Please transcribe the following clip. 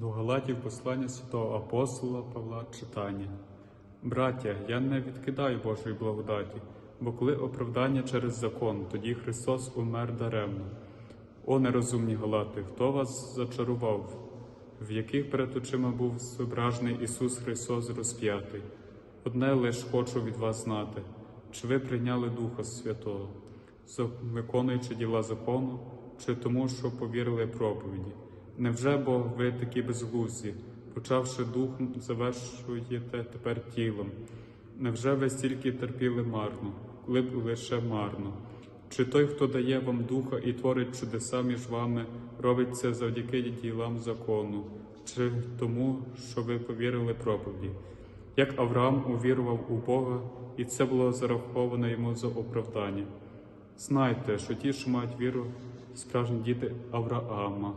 До Галатів послання святого апостола Павла читання. Браття, я не відкидаю Божої благодаті, бо коли оправдання через закон, тоді Христос умер даремно. О нерозумні Галати, хто вас зачарував, в яких перед очима був зображений Ісус Христос розп'ятий? Одне лиш хочу від вас знати, чи ви прийняли Духа Святого, виконуючи діла закону, чи тому, що повірили проповіді? Невже бо ви такі безглузді, почавши духом, завершуєте тепер тілом? Невже ви стільки терпіли марно, коли б лише марно? Чи той, хто дає вам духа і творить чудеса між вами, робить це завдяки ділам закону, чи тому, що ви повірили проповіді? Як Авраам увірував у Бога, і це було зараховано йому за оправдання. Знайте, що ті, що мають віру, справжні діти Авраама.